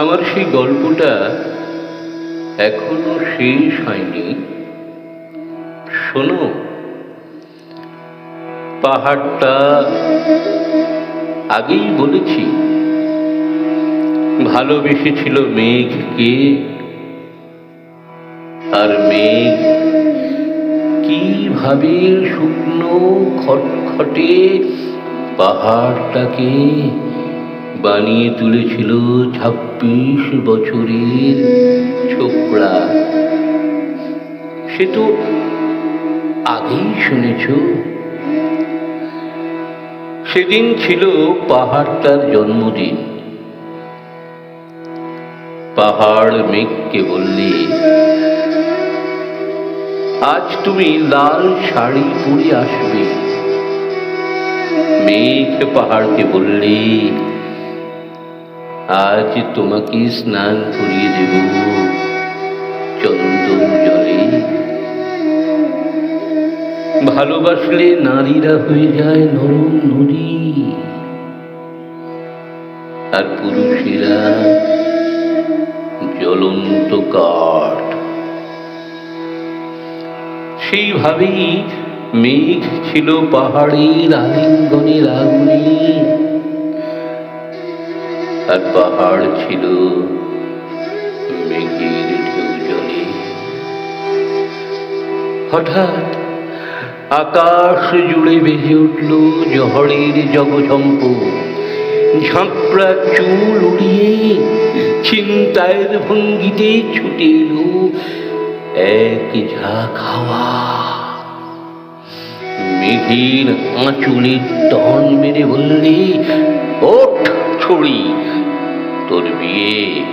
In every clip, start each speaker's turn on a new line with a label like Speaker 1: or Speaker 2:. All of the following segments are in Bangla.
Speaker 1: আমার সেই গল্পটা এখনও শেষ হয়নি। শোনো, পাহাড়টা আগেই বলেছি, ভালোবেসেছিল মেঘকে, আর মেঘ কীভাবে শুকনো খটখটে পাহাড়টাকে বানিয়ে তুলেছিল ছাব্বিশ বছরের ছোকরা। সে তো আগেই শুনেছ। সেদিন ছিল পাহাড়টার জন্মদিন। পাহাড় মেঘকে বললে, আজ তুমি লাল শাড়ি পরে আসবে। মেঘ পাহাড়কে বললে আজ তোমাকে স্নান করিয়ে দেব। চন্দন জলে। ভালোবাসলে নারীরা হয়ে যায় নরম নদী। আর পুরুষেরা জ্বলন্ত কাঠ। সেইভাবেই মেঘ ছিল পাহাড়ের আলিঙ্গনের আগুনে। আর পাহাড় ছিল। মেঘের ঢেউজলে হঠাৎ আকাশ জুড়ে বেজে উঠল জহরের জগঝম্প। ঝাঁপড়া চুল উড়িয়ে চিন্তায়ের ভঙ্গিতে ছুটে এলো এক ঝাঁক হাওয়া। মেঘের আঁচুলে টন মেরে বললে, ওঠ ছড়ি তোর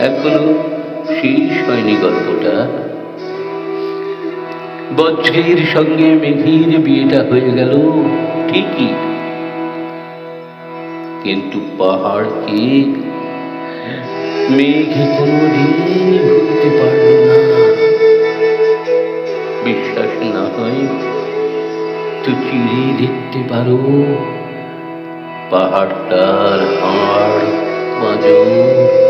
Speaker 1: এখনও শেষ হয়নি গল্পটা। বজ্রের সঙ্গে মেঘের বিয়েটা হয়ে গেল, ঠিকই। কিন্তু পাহাড়কে মেঘ কোনোদিন ভুলতে পারল না। বিশ্বাস না হয় তো চিড়ে দেখতে পারো। পাহাড়টার হাড় মাজুর।